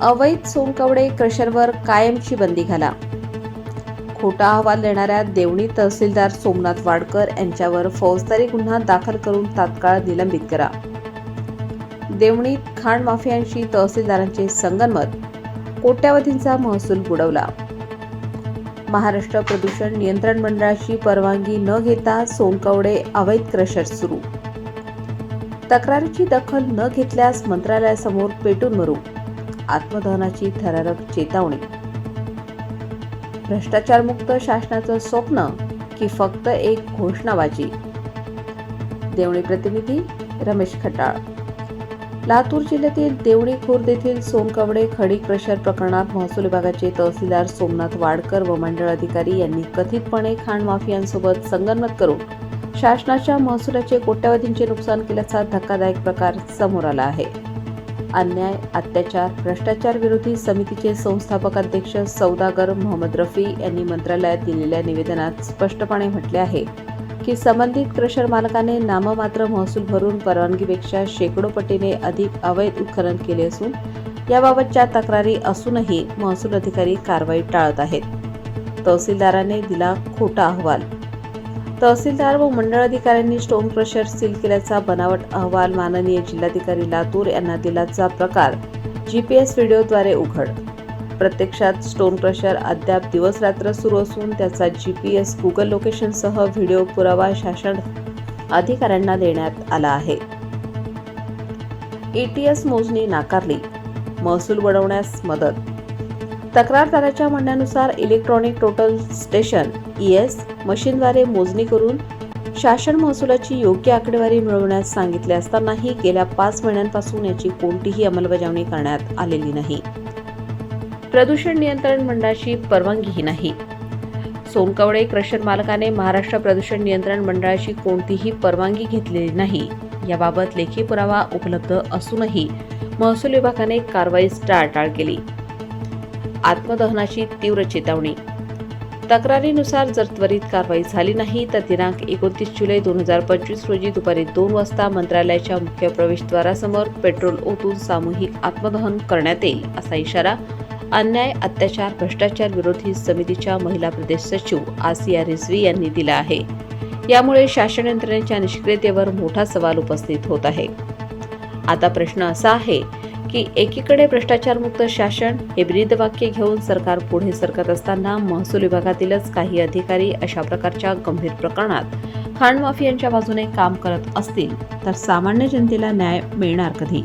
अवैध सोनकवडे क्रशरवर कायमची बंदी घाला. खोटा अहवाल देणाऱ्या देवणी तहसीलदार सोमनाथ वाडकर यांच्यावर फौजदारी गुन्हा दाखल करून तात्काळ निलंबित करा. देवणीत खाण माफियांशी तहसीलदारांचे संगनमत कोट्यावधींचा महसूल बुडवला. महाराष्ट्र प्रदूषण नियंत्रण मंडळाची परवानगी न घेता सोनकवडे अवैध क्रशर सुरू. तक्रारीची दखल न घेतल्यास मंत्रालयासमोर पेटून मरू. आत्मदहनाची थरारक चेतावणी. भ्रष्टाचारमुक्त शासनाचं स्वप्न की फक्त एक घोषणाबाजी. देवणी प्रतिनिधी रमेश खटाळ. लातूर जिल्ह्यातील देवणी खुर्द येथील सोनकवडे खडी क्रशर प्रकरणात महसूल विभागाचे तहसीलदार सोमनाथ वाडकर व मंडळ अधिकारी यांनी कथितपणे खाण माफियांसोबत संगनमत करून शासनाच्या महसुलाचे कोट्यवधींचे नुकसान केल्याचा धक्कादायक प्रकार समोर आला आहे. अन्याय अत्याचार भ्रष्टाचार विरोधी समितीचे संस्थापक अध्यक्ष सौदागर मोहम्मद रफी यांनी मंत्रालयात दिलेल्या निवेदनात स्पष्टपणे म्हटले आहे की संबंधित क्रशर मालकाने नाममात्र महसूल भरून परवानगीपेक्षा शेकडो पटीने अधिक अवैध उत्खनन केले असून याबाबतच्या तक्रारी असूनही महसूल अधिकारी कारवाई टाळत आहेत. तहसीलदाराने दिला खोटा अहवाल. तहसीलदार व मंडळ अधिकाऱ्यांनी स्टोन क्रशर सील केल्याचा बनावट अहवाल माननीय जिल्हाधिकारी लातूर यांना दिल्याचा प्रकार जीपीएस व्हिडिओद्वारे उघड. प्रत्यक्षात स्टोन क्रशर अद्याप दिवस रात्र सुरू असून त्याचा जीपीएस गुगल लोकेशनसह व्हिडिओ पुरावा शासन अधिकाऱ्यांना देण्यात आला आहे. एटीएस मोजणी नाकारली. महसूल बुडवण्यास मदत. तक्रारदाराच्या म्हणण्यानुसार इलेक्ट्रॉनिक टोटल स्टेशन ईएस मशीनद्वारे मोजणी करून शासन महसुलाची योग्य आकडेवारी मिळवण्यास सांगितले असतानाही गेल्या पाच महिन्यांपासून याची कोणतीही अंमलबजावणी करण्यात आलेली नाही. प्रदूषण नियंत्रण मंडळाची परवानगीही नाही. सोनकवडे क्रशर मालकाने महाराष्ट्र प्रदूषण नियंत्रण मंडळाची कोणतीही परवानगी घेतलेली नाही. याबाबत लेखी पुरावा उपलब्ध असूनही महसूल विभागाने कारवाईस टाळाटाळ केली. आत्मदहनाची तीव्र चेतावणी तक्रारीनुसार जर त्वरित कारवाई झाली नाही तर दिनांक एकोणतीस जुलै दोन हजार पंचवीस रोजी दुपारी दोन वाजता मंत्रालयाच्या मुख्य प्रवेशद्वारासमोर पेट्रोल ओतून सामूहिक आत्मदहन करण्यात येईल असा इशारा अन्याय अत्याचार भ्रष्टाचार विरोधी समितीच्या महिला प्रदेश सचिव आसिया रिझवी यांनी दिला आहे. यामुळे शासन यंत्रणेच्या निष्क्रियतेवर मोठा सवाल उपस्थित होत आहे. आता प्रश्न असा आहे की एकीकडे भ्रष्टाचारमुक्त शासन हे ब्रीदवाक्य घेऊन सरकार पुढे सरकत असताना महसूल विभागातीलच काही अधिकारी अशा प्रकारच्या गंभीर प्रकरणात खाण माफियांच्या बाजूने काम करत असतील तर सामान्य जनतेला न्याय मिळणार कधी?